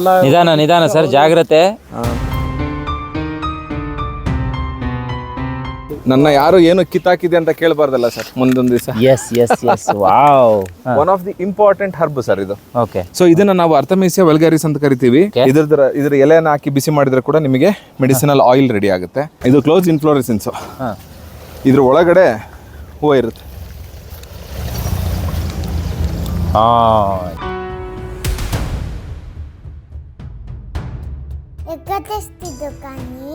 ಎಲ್ಲ ನಿಧಾನ ನಿಧಾನ ಸರ್ ಜಾಗ್ರತೆ. ನನ್ನ ಯಾರು ಏನು ಕಿತ್ತಾಕಿದೆ ಅಂತ ಕೇಳಬಾರ್ದಲ್ಲ ಸರ್ ಮುಂದೊಂದು ದಿವಸ. Yes yes yes wow one of the important herb sir ಇದು. ಓಕೆ ಸೊ ಇದನ್ನ ನಾವು ಅರ್ಥಮೇಸಿಯ ವೆಲ್ಗಾರಿಸ್ ಅಂತ ಕರಿತೀವಿ. ಇದ್ರ ಇದ್ರ ಎಲೆಯನ್ನ ಹಾಕಿ ಬಿಸಿ ಮಾಡಿದ್ರೆ ಕೂಡ ನಿಮಗೆ ಮೆಡಿಸಿನಲ್ ಆಯಿಲ್ ರೆಡಿ ಆಗುತ್ತೆ. ಇದು ಕ್ಲೋಸ್ ಇನ್ಫ್ಲೋರೆಸೆನ್ಸ್. ಇದ್ರ ಒಳಗಡೆ ಹೂವು ಇರುತ್ತೆ. ಹಾಂ ಎಕತೆಸ್ತಿದ್ದು ಕಾನಿ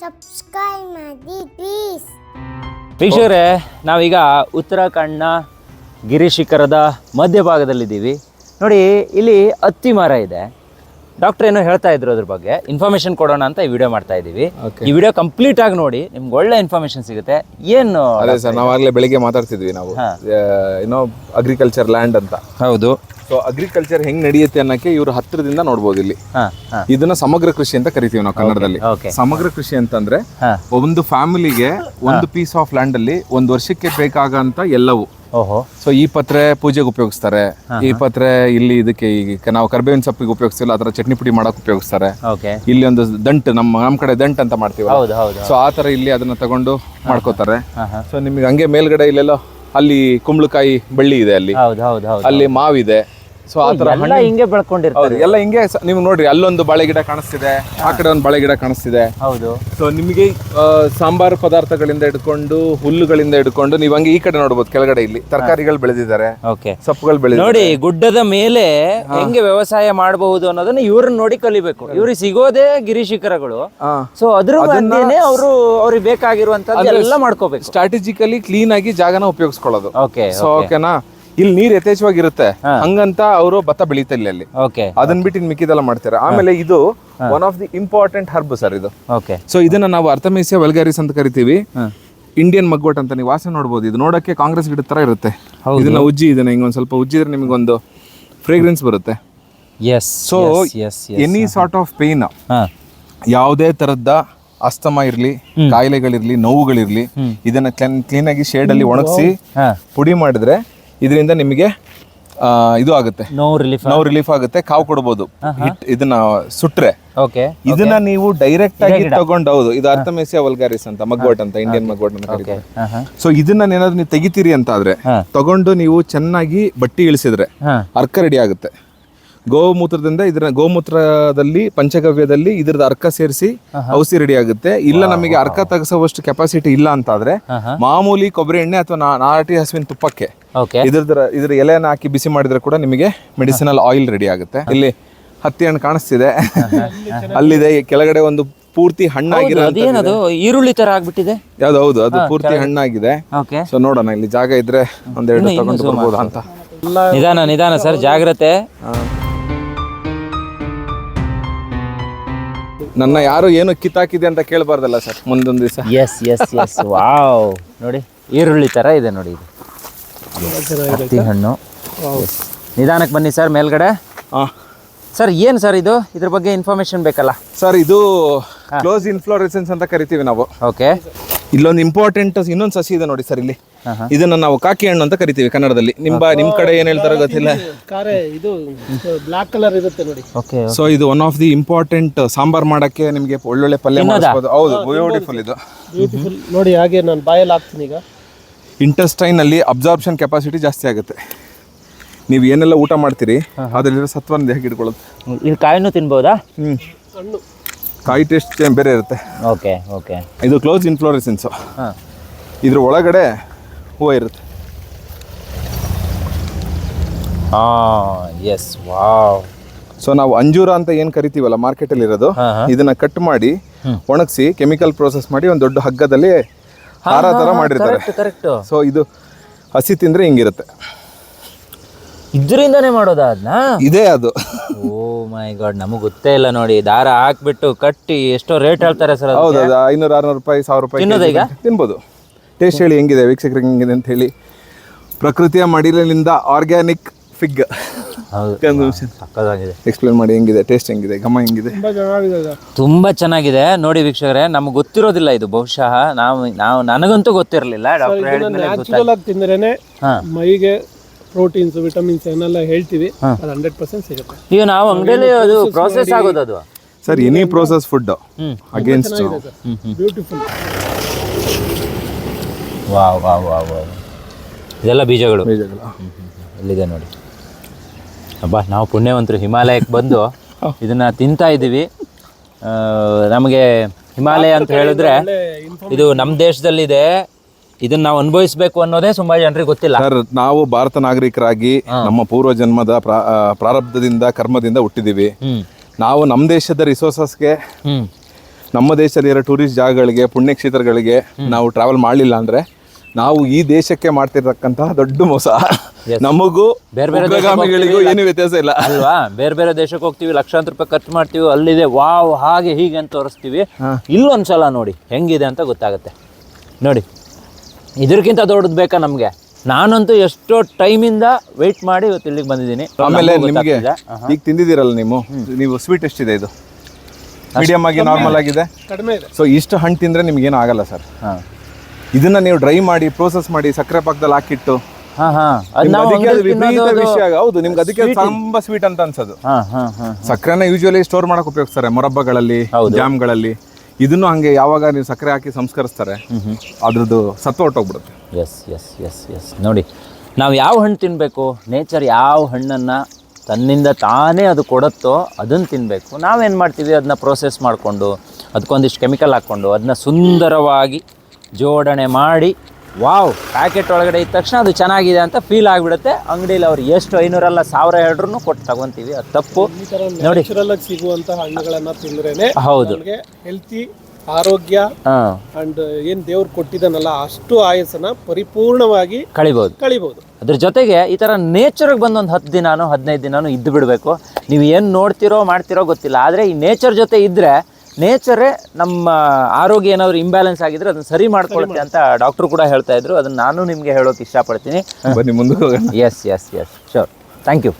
ಸಬ್ಸ್ಕ್ರೈಬ್ ಮಾಡಿ ಪ್ಲೀಸ್ ವೀಕ್ಷಕರೇ, ನಾವೀಗ ಉತ್ತರಾಖಂಡ್ನ ಗಿರಿಶಿಖರದ ಮಧ್ಯಭಾಗದಲ್ಲಿದ್ದೀವಿ. ನೋಡಿ, ಇಲ್ಲಿ ಹತ್ತಿ ಮರ ಇದೆ. ಡಾಕ್ಟರ್ ಏನೋ ಹೇಳ್ತಾ ಇದ್ರು ಅದ್ರ ಬಗ್ಗೆ. ಇನ್ಫಾರ್ಮೇಶನ್ ಕೊಡೋಣ ಅಂತ ಈ ವಿಡಿಯೋ ಮಾಡ್ತಾ ಇದ್ದೀವಿ ಈ ವಿಡಿಯೋ ಕಂಪ್ಲೀಟ್ ಆಗಿ ನೋಡಿ ನಿಮ್ಗೆ ಒಳ್ಳೆ ಇನ್ಫಾರ್ಮೇಶನ್ ಸಿಗುತ್ತೆ. ಏನು ಅದೇ ಸರ್ ನಾವು ಆಗ್ಲೇ ಬೆಳಿಗ್ಗೆ ಮಾತಾಡ್ತಿದ್ವಿ ನಾವು. ಏನೋ ಅಗ್ರಿಕಲ್ಚರ್ ಲ್ಯಾಂಡ್ ಅಂತ. ಹೌದು. ಸೊ ಅಗ್ರಿಕಲ್ಚರ್ ಹೆಂಗ್ ನಡೆಯುತ್ತೆ ಅನ್ನಕ್ಕೆ ಇವರು ಹತ್ತಿರದಿಂದ ನೋಡ್ಬೋದು ಇಲ್ಲಿ. ಹಾ ಹಾಂ. ಇದನ್ನ ಸಮಗ್ರ ಕೃಷಿ ಅಂತ ಕರಿತೀವಿ ನಾವು ಕನ್ನಡದಲ್ಲಿ. ಓಕೆ ಸಮಗ್ರ ಕೃಷಿ ಅಂತಂದ್ರೆ ಹಾಂ. ಒಂದು ಫ್ಯಾಮಿಲಿಗೆ ಒಂದು ಪೀಸ್ ಆಫ್ ಲ್ಯಾಂಡ್ ಅಲ್ಲಿ ಒಂದು ವರ್ಷಕ್ಕೆ ಬೇಕಾಗಂತ ಎಲ್ಲವೂ. ಓಹೋ. ಸೊ ಈ ಪತ್ರೆ ಪೂಜೆಗೆ ಉಪಯೋಗಿಸ್ತಾರೆ. ಈ ಪತ್ರೆ ಇಲ್ಲಿ ಇದಕ್ಕೆ ಈಗ ನಾವು ಕರ್ಬೇವಿನ ಸೊಪ್ಪಿಗೆ ಉಪಯೋಗಿಸ್ತಿಲ್ಲ ಅದರ ಚಟ್ನಿ ಪುಡಿ ಮಾಡಕ್ ಉಪಯೋಗಿಸ್ತಾರೆ. ಇಲ್ಲಿ ಒಂದು ದಂಟ್ ನಮ್ಮ ನಮ್ ಕಡೆ ದಂಟ್ ಅಂತ ಮಾಡ್ತೀವಿ ಸೊ ಆತರ ತರ ಇಲ್ಲಿ ಅದನ್ನ ತಗೊಂಡು ಮಾಡ್ಕೋತಾರೆ. ಸೊ ನಿಮ್ಗೆ ಹಂಗೆ ಮೇಲ್ಗಡೆ ಇಲ್ಲೆಲ್ಲ ಅಲ್ಲಿ ಕುಂಬಳಕಾಯಿ ಬಳ್ಳಿ ಇದೆ ಅಲ್ಲಿ. ಅಲ್ಲಿ ಮಾವಿದೆ. ಸೊ ಆ ತರ ಎಲ್ಲ ಹಿಂಗೆ ಬೆಳ್ಕೊಂಡಿರ್ತಾರೆ ಎಲ್ಲ ಹಿಂಗೆ ನೀವು ನೋಡ್ರಿ ಅಲ್ಲೊಂದು ಬಾಳೆ ಗಿಡ ಕಾಣಿಸ್ತಿದೆ ಆ ಕಡೆ ಒಂದು ಬಾಳೆ ಗಿಡ ಕಾಣಿಸ್ತಿದೆ. ಹೌದು. ಸೊ ನಿಮಗೆ ಆ, ಸಾಂಬಾರು ಪದಾರ್ಥಗಳಿಂದ ಹಿಡ್ಕೊಂಡು ಹುಲ್ಲುಗಳಿಂದ ಹಿಡ್ಕೊಂಡು ನೀವು ಹಂಗೆ ಈ ಕಡೆ ನೋಡ್ಬೋದು ಕೆಳಗಡೆ ಇಲ್ಲಿ ತರಕಾರಿಗಳು ಬೆಳೆದಿದ್ದಾರೆ. ಓಕೆ ಸೊಪ್ಪುಗಳು ಬೆಳೆದ ನೋಡಿ ಗುಡ್ಡದ ಮೇಲೆ ಹೆಂಗೆ ವ್ಯವಸಾಯ ಮಾಡಬಹುದು ಅನ್ನೋದನ್ನ ಇವ್ರನ್ನ ನೋಡಿ ಕಲಿಬೇಕು. ಇವ್ರಿಗೆ ಸಿಗೋದೇ ಗಿರಿಶಿಖರಗಳು. ಸೊ ಅದ್ರ ಬಂದೇನೆ ಅವರು ಅವ್ರಿಗೆ ಬೇಕಾಗಿರುವಂತದ್ದು ಎಲ್ಲ ಮಾಡ್ಕೋಬೇಕು. ಸ್ಟ್ರಾಟಜಿಕಲಿ ಕ್ಲೀನ್ ಆಗಿ ಜಾಗನ ಉಪಯೋಗಿಸ್ಕೊಳ್ಳೋದು. ಓಕೆ ಸೊ ಓಕೆನಾ ಇಲ್ಲಿ ನೀರ್ ಯಥೇಚ್ಛವಾಗಿರುತ್ತೆ. ಹಂಗಂತ ಅವರು ಭತ್ತ ಬೆಳೀತಿಲ್ಲ ಅಲ್ಲಿ ಓಕೆ ಅದನ್ನ ಬಿಟ್ಟು ಇನ್ ಮಿಕ್ಕಿದೆಲ್ಲ ಮಾಡ್ತಾರೆ. ಆಮೇಲೆ ಇದು one of the important herb sir ಇದು. ಓಕೆ ಸೊ ಇದನ್ನ ನಾವು ಅರ್ಥಮೇಸಿಯ ವೆಲ್ಗಾರಿಸ್ ಅಂತ ಕರಿತೀವಿ. ಇಂಡಿಯನ್ ಮಗ್ವಟ್ ಅಂತ ನೀವು ವಾಸನೆ ನೋಡಬಹುದು ಇದು ನೋಡಕ್ಕೆ ಕಾಂಗ್ರೆಸ್ ಗಿಡದ ತರ ಇರುತ್ತೆ. ಇದನ್ನ ಉಜ್ಜಿ ಇದನ್ನ ಹಿಂಗೊಂದು ಸ್ವಲ್ಪ ಉಜ್ಜಿದ್ರೆ ನಿಮಗೊಂದು ಫ್ರೇಗ್ರೆನ್ಸ್ ಬರುತ್ತೆ. Yes so yes any sort of pain ಯಾವುದೇ ತರದ ಅಸ್ತಮ ಇರ್ಲಿ ಕಾಯಿಲೆಗಳಿರ್ಲಿ ನೋವುಗಳಿರ್ಲಿ ಇದನ್ನ ಕ್ಲೀನ್ ಆಗಿ ಶೇಡ್ ಅಲ್ಲಿ ಒಣಗಿಸಿ ಪುಡಿ ಮಾಡಿದ್ರೆ ಇದರಿಂದ ನಿಮಗೆ ಆ, ಇದು ಆಗುತ್ತೆ. ನೋ ರಿಲೀಫ್ ನೋವು ರಿಲೀಫ್ ಆಗುತ್ತೆ. ಕಾವು ಕೊಡ್ಬೋದು. ಹಿಟ್- ಇದನ್ನ ಸುಟ್ರೆ. ಓಕೆ ಇದನ್ನ ನೀವು ಡೈರೆಕ್ಟ್ ಆಗಿ ತಗೊಂಡು ಹೌದು. ಇದು ಅರ್ಥಮೇಸಿಯ ವಲ್ಗಾರಿಸ್ ಅಂತ ಮಗ್ವಟ್ ಅಂತ ಇಂಡಿಯನ್ ಮಗ್ವಟ್ ಅಂತ ಕರೀತಾರೆ. ಸೊ ಇದನ್ನ ಏನಾದ್ರು ನೀವು ತೆಗಿತೀರಿ ಅಂತ ಆದ್ರೆ. ತಗೊಂಡು ನೀವು ಚೆನ್ನಾಗಿ ಬಟ್ಟಿ ಇಳಿಸಿದ್ರೆ ಅರ್ಕ ರೆಡಿ ಆಗುತ್ತೆ. ಗೋಮೂತ್ರದಿಂದ ಇದ್ರ ಗೋಮೂತ್ರದಲ್ಲಿ ಪಂಚಗವ್ಯದಲ್ಲಿ ಇದ್ರದ ಅರ್ಕ ಸೇರಿಸಿ ಔಷಧಿ ರೆಡಿ ಆಗುತ್ತೆ. ಇಲ್ಲ ನಮಗೆ ಅರ್ಕ ತಗಸುವಷ್ಟು ಕೆಪಾಸಿಟಿ ಇಲ್ಲ ಅಂತಾದ್ರೆ ಮಾಮೂಲಿ ಕೊಬ್ಬರಿ ಎಣ್ಣೆ ಅಥವಾ ನಾರಟಿ ನಾಟಿ ಹಸುವಿನ ತುಪ್ಪಕ್ಕೆ ಓಕೆ. ಇದ್ರ ಎಲೆನ ಹಾಕಿ ಬಿಸಿ ಮಾಡಿದ್ರೆ ಕೂಡ ನಿಮಗೆ ಮೆಡಿಸಿನಲ್ ಆಯಿಲ್ ರೆಡಿ ಆಗುತ್ತೆ. ಇಲ್ಲಿ ಹತ್ತಿ ಹಣ್ಣು ಕಾಣಿಸ್ತಿದೆ. ಅಲ್ಲಿದೆ ಕೆಳಗಡೆ ಒಂದು ಪೂರ್ತಿ ಹಣ್ಣಾಗಿರೋದು ಈರುಳ್ಳಿ ತರ ಆಗ್ಬಿಟ್ಟಿದೆ? ಯಾವ್ದು ಹೌದು ಅದು ಪೂರ್ತಿ ಹಣ್ಣಾಗಿದೆ. ಸೊ ನೋಡೋಣ ಇಲ್ಲಿ ಜಾಗ ಇದ್ರೆ ಒಂದೆರಡು ತಗೊಂಡು ಬರ್ಬೋದಾ ಅಂತ. ನಿಧಾನ ನಿಧಾನ ಸರ್ ಜಾಗ್ರತೆ. ನನ್ನ ಯಾರು ಏನು ಕಿತ್ತಾಕಿದೆ ಅಂತ ಕೇಳಬಾರ್ದಲ್ಲ ಸರ್ ಮುಂದೊಂದು ದಿವಸ. ಎಸ್ ಎಸ್ ಎಸ್ ವಾವ್ ನೋಡಿ ಈರುಳ್ಳಿ ತರ ಇದೆ ನೋಡಿ ಇದು. ಹತ್ತಿ ಹಣ್ಣು. Yes. ನಿಧಾನಕ್ಕೆ ಬನ್ನಿ ಸರ್ ಮೇಲ್ಗಡೆ. ಹಾಂ ಸರ್ ಏನು ಸರ್ ಇದು? ಇದ್ರ ಬಗ್ಗೆ ಇನ್ಫಾರ್ಮೇಶನ್ ಬೇಕಲ್ಲ? ಸರ್ ಇದು ಕ್ಲೋಸ್ ಇನ್ಫ್ಲೋರೆಸೆನ್ಸ್ ಅಂತ ಕರಿತೀವಿ ನಾವು. ಓಕೆ ಇಲ್ಲೊಂದು ಇಂಪಾರ್ಟೆಂಟ್ ಇನ್ನೊಂದು ಸಸಿ ಇದೆ ನೋಡಿ ಸರ್ ಇಲ್ಲಿ. ಇದನ್ನ ನಾವು ಕಾಕಿ ಹಣ್ಣು ಅಂತ ಕರಿತೀವಿ ಕನ್ನಡದಲ್ಲಿ. ನಿಮ್ಮ ನಿಮ್ ಕಡೆ ಏನ್ ಹೇಳ್ತಾರೋ ಗೊತ್ತಿಲ್ಲ. ಕಾರೆ ಇದು ಬ್ಲಾಕ್ ಕಲರ್ ಇರುತ್ತೆ ನೋಡಿ. ಸೊ ಇದು one of the important sambar ಮಾಡಕ್ಕೆ ನಿಮಗೆ ಒಳ್ಳೊಳ್ಳೆ ಪಲ್ಯ ಮಾಡಬಹುದು ಹೌದು ಬ್ಯೂಟಿಫುಲ್ ಇದು. ಬ್ಯೂಟಿಫುಲ್ ನೋಡಿ ಹಾಗೆ ನಾನು ಬಾಯಲ್ಲಿ ಹಾಕ್ತೀನಿ ಈಗ. ಇಂಟೆಸ್ಟೈನ್ ಅಲ್ಲಿ ಅಬ್ಸಾರ್ಪ್ಷನ್ ಕೆಪಾಸಿಟಿ ಜಾಸ್ತಿ ಆಗುತ್ತೆ. ನೀವು ಏನೆಲ್ಲ ಊಟ ಮಾಡ್ತೀರಿ ಅದರಲ್ಲಿರೋ ಸತ್ವನ ದೇಹಕ್ಕೆ ಇಟ್ಕೊಳ್ಳುತ್ತೆ ಇದು ಕಾಯನ್ನು ತಿನ್ಬೋದಾ? ಹ್ಮ್. ಹಣ್ಣು. ಕಾಯಿ ಟೇಸ್ಟ್ ಬೇರೆ ಇರುತ್ತೆ. ಓಕೆ ಓಕೆ ಇದು ಕ್ಲೋಸ್ ಇನ್ಫ್ಲೋರೆಸೆನ್ಸು ಹಾಂ. ಇದ್ರ ಒಳಗಡೆ ಹೂವು ಇರುತ್ತೆ. ಹಾಂ ಎಸ್ ವಾವ್ ಸೊ ನಾವು ಅಂಜೂರ ಅಂತ ಏನು ಕರಿತೀವಲ್ಲ ಮಾರ್ಕೆಟಲ್ಲಿ ಇರೋದು ಇದನ್ನ ಕಟ್ ಮಾಡಿ ಒಣಗಿಸಿ ಕೆಮಿಕಲ್ ಪ್ರೋಸೆಸ್ ಮಾಡಿ ಒಂದು ದೊಡ್ಡ ಹಗ್ಗದಲ್ಲಿ ಹಾರ ಥರ ಮಾಡಿರ್ತಾರೆ. ಕರೆಕ್ಟ್ ಸೊ ಇದು ಹಸಿ ತಿಂದ್ರೆ ಹಿಂಗಿರುತ್ತೆ. ಇದರಿಂದನೇ ಮಾಡೋದಾ ಅದನ್ನ ಇದೇ ಅದು. ಮೈ ಗಾಡ್ ನಮಗೆ ಗೊತ್ತೇ ಇಲ್ಲ ನೋಡಿ. ದಾರ ಹಾಕ್ಬಿಟ್ಟು ಕಟ್ಟಿ ಎಷ್ಟೋ ರೇಟ್ ಹೇಳ್ತಾರೆ ಸರ್ ಹೌದು ಅದು ಐನೂರು ಆರ್ನೂರು ರೂಪಾಯಿ ಸಾವಿರ ರೂಪಾಯಿ ತಿನ್ನೋದಾ ಈಗ? ತಿನ್ಬೋದು. ಟೇಸ್ಟ್ ಹೇಳಿ ಹೆಂಗಿದೆ ವೀಕ್ಷಕರಿಗೆ ಹೆಂಗಿದೆ ಅಂತ ಹೇಳಿ. ಪ್ರಕೃತಿಯ ಮಡಿಲಿನಿಂದ ಆರ್ಗ್ಯಾನಿಕ್ ಫಿಗ್ ಹೌದು. ಸಕ್ಕತ್ತಾಗಿದೆ. ಎಕ್ಸ್ಪ್ಲೇನ್ ಮಾಡಿ ಹೆಂಗಿದೆ ಟೇಸ್ಟ್ ಹೆಂಗಿದೆ ಘಮ ಹೆಂಗಿದೆ? ತುಂಬ ಚೆನ್ನಾಗಿದೆ ಇದು. ತುಂಬಾ ಚೆನ್ನಾಗಿದೆ. ನೋಡಿ ವೀಕ್ಷಕರೇ ನಮ್ಗೆ ಗೊತ್ತಿರೋದಿಲ್ಲ ಇದು. ಬಹುಶಃ ನಾವು ನಾವು ನನಗಂತೂ ಗೊತ್ತಿರಲಿಲ್ಲ. ಡಾಕ್ಟರ್ ಹೇಳಿದ್ಮೇಲೆ ಗೊತ್ತಾಯ್ತು. ತಿಂದ್ರೇನೆ ಹಾ. ಮೈಗೆ ಪ್ರೋಟೀನ್ಸ್ ವಿಟಮಿನ್ಸ್ ಏನೆಲ್ಲ ಹೇಳ್ತೀವಿ ಅದು ಹಂಡ್ರೆಡ್ ಪರ್ಸೆಂಟ್ ಸಿಗುತ್ತೆ. ಈಗ ನಾವು ಅಂಗಡಿಯಲ್ಲಿ ಅದು ಪ್ರೋಸೆಸ್ ಆಗೋದು ಅದು? Sir any process food hmm. Against beautiful wow wow wow wow. ಇದೆಲ್ಲ ಬೀಜಗಳು. ಇಲ್ಲಿದೆ ನೋಡಿ. ಅಬ್ಬಾ ನಾವು ಪುಣ್ಯವಂತರು. ಹಿಮಾಲಯಕ್ಕೆ ಬಂದು ಇದನ್ನ ತಿಂತಾ ಇದ್ದೀವಿ. ನಮಗೆ ಹಿಮಾಲಯ ಅಂತ ಹೇಳಿದ್ರೆ ಇದು ನಮ್ಮ ದೇಶದಲ್ಲಿದೆ. ಇದನ್ನ ನಾವು ಅನುಭವಿಸಬೇಕು ಅನ್ನೋದೇ ತುಂಬಾ ಜನರಿಗೆ ಗೊತ್ತಿಲ್ಲ. ಸರ್ ನಾವು ಭಾರತ ನಾಗರಿಕರಾಗಿ ನಮ್ಮ ಪೂರ್ವ ಜನ್ಮದ ಪ್ರಾ- ಆ, ಪ್ರಾರಬ್ಧದಿಂದ ಕರ್ಮದಿಂದ ಹುಟ್ಟಿದೀವಿ. ನಾವು ನಮ್ಮ ದೇಶದ ರಿಸೋರ್ಸಸ್ಗೆ ಹ್ಮ್. ನಮ್ಮ ದೇಶದಲ್ಲಿರೋ ಟೂರಿಸ್ಟ್ ಜಾಗಗಳಿಗೆ ಪುಣ್ಯಕ್ಷೇತ್ರಗಳಿಗೆ ನಾವು ಟ್ರಾವೆಲ್ ಮಾಡಲಿಲ್ಲ ಅಂದ್ರೆ ನಾವು ಈ ದೇಶಕ್ಕೆ ಮಾಡ್ತಿರ್ತಕ್ಕಂತಹ ದೊಡ್ಡ ಮೋಸ. ನಮಗೂ ಬೇರೆ ಬೇರೆ ಉಗ್ರಗಾಮಿಗಳಿಗೂ ಏನು ವ್ಯತ್ಯಾಸ ಇಲ್ಲ. ಅಲ್ವಾ? ಬೇರೆ ಬೇರೆ ದೇಶಕ್ಕೆ ಹೋಗ್ತೀವಿ ಲಕ್ಷಾಂತರ ರೂಪಾಯಿ ಖರ್ಚು ಮಾಡ್ತೀವಿ ಅಲ್ಲಿದೆ ವಾವ್ ಹಾಗೆ ಹೀಗೆ ಅಂತ ತೋರಿಸ್ತೀವಿ. ಇಲ್ಲೊಂದ್ಸಲ ನೋಡಿ ಹೆಂಗಿದೆ ಅಂತ ಗೊತ್ತಾಗುತ್ತೆ. ನೋಡಿ. ಇದಕ್ಕಿಂತ ದೊಡ್ಡದು ಬೇಕಾ ನಮಗೆ? ನಾನಂತೂ ಎಷ್ಟೋ ಟೈಮಿಂದ ವೆಯ್ಟ್ ಮಾಡಿ ಇವತ್ತು ಇಲ್ಲಿಗೆ ಬಂದಿದ್ದೀನಿ. ಆಮೇಲೆ ನಮಗೂ. ಈಗ ತಿಂದಿದ್ದೀರಲ್ಲ ನೀವು? ನೀವು ಸ್ವೀಟ್ ಎಷ್ಟಿದೆ ಇದು? ಮೀಡಿಯಮ್ ಆಗಿ ನಾರ್ಮಲ್ ಆಗಿದೆ. ಕಡಿಮೆ ಇದೆ. ಸೊ ಇಷ್ಟು ಹಣ್ಣು ತಿಂದ್ರೆ ನಿಮ್ಗೇನು ಆಗಲ್ಲ ಸರ್. ಹಾಂ. ಇದನ್ನ ನೀವು ಡ್ರೈ ಮಾಡಿ ಪ್ರೋಸೆಸ್ ಮಾಡಿ ಸಕ್ಕರೆ ಪಾಕದಲ್ಲಿ ಹಾಕಿಟ್ಟು ವಿಷಯ ಹೌದು ನಿಮ್ಗೆ ಅದಕ್ಕೆ ತುಂಬಾ ಸ್ವೀಟ್ ಅಂತ ಅನ್ಸೋದು. ಹಾ ಹಾ ಹಾ ಸಕ್ಕರೆನ ಯೂಶುವಲಿ ಸ್ಟೋರ್ ಮಾಡಕ್ ಉಪಯೋಗಿಸ್ತಾರೆ ಮೊರಬ್ಬಗಳಲ್ಲಿ ಜಾಮ್ಗಳಲ್ಲಿ. ಇದನ್ನು ಹಂಗೆ ಯಾವಾಗ ನೀವು ಸಕ್ಕರೆ ಹಾಕಿ ಸಂಸ್ಕರಿಸ್ತಾರೆ, ಅದ್ರದ್ದು ಸತ್ವ ಹೊಟ್ಟೋಗ್ಬಿಡುತ್ತೆ ಎಸ್ ಎಸ್ ಎಸ್ ಎಸ್ ನೋಡಿ, ನಾವು ಯಾವ ಹಣ್ಣು ತಿನ್ನಬೇಕು ನೇಚರ್ ಯಾವ ಹಣ್ಣನ್ನು ತನ್ನಿಂದ ತಾನೇ ಅದು ಕೊಡುತ್ತೋ ಅದನ್ನು ತಿನ್ನಬೇಕು ನಾವೇನು ಮಾಡ್ತೀವಿ? ಅದನ್ನ ಪ್ರೋಸೆಸ್ ಮಾಡಿಕೊಂಡು ಅದಕ್ಕೊಂದಿಷ್ಟು ಕೆಮಿಕಲ್ ಹಾಕ್ಕೊಂಡು ಅದನ್ನ ಸುಂದರವಾಗಿ ಜೋಡಣೆ ಮಾಡಿ ವಾವ್ ಪ್ಯಾಕೆಟ್ ಒಳಗಡೆ ಇದ್ದ ತಕ್ಷಣ ಅದು ಚೆನ್ನಾಗಿದೆ ಅಂತ ಫೀಲ್ ಆಗಿಬಿಡುತ್ತೆ. ಅಂಗಡಿಯಲ್ಲಿ ಅವ್ರು ಎಷ್ಟು ಐನೂರಲ್ಲ ಸಾವಿರ ಹೇಳ್ರು ಕೊಟ್ಟು ತಗೊಂತೀವಿ ಅದು ತಪ್ಪು. ನೋಡಿ. ಸಿಗುವಂತಹ ಹಣ್ಣುಗಳನ್ನ ತಿಂದ್ರೇನೆ ಹೌದು. ಹೆಲ್ತಿ ಆರೋಗ್ಯ ಅಂಡ್ ಏನ್ ದೇವ್ರು ಕೊಟ್ಟಿದ್ದಾನಲ್ಲ ಅಷ್ಟು ಆಯಸ್ಸನ್ನ ಪರಿಪೂರ್ಣವಾಗಿ ಕಳಿಬಹುದು ಕಳಿಬಹುದು ಅದ್ರ ಜೊತೆಗೆ ಈ ಥರ ನೇಚರ್ಗೆ ಬಂದು ಒಂದು ಹತ್ತು ದಿನಾನು ಹದಿನೈದು ದಿನಾನು ಇದ್ದು ಬಿಡಬೇಕು ನೀವು ಏನು ನೋಡ್ತಿರೋ ಮಾಡ್ತಿರೋ ಗೊತ್ತಿಲ್ಲ ಆದರೆ ಈ ನೇಚರ್ ಜೊತೆ ಇದ್ದರೆ ನೇಚರೇ ನಮ್ಮ ಆರೋಗ್ಯ ಏನಾದ್ರು ಇಂಬ್ಯಾಲೆನ್ಸ್ ಆಗಿದ್ರೆ ಅದನ್ನ ಸರಿ ಮಾಡ್ಕೊಳುತ್ತೆ ಅಂತ ಡಾಕ್ಟರ್ ಕೂಡ ಹೇಳ್ತಾ ಇದ್ರು. ಅದನ್ನ ನಾನು ನಿಮಗೆ ಹೇಳೋಕೆ ಇಷ್ಟಪಡ್ತೀನಿ. ಬನ್ನಿ ಮುಂದೆ yes yes yes sure thank you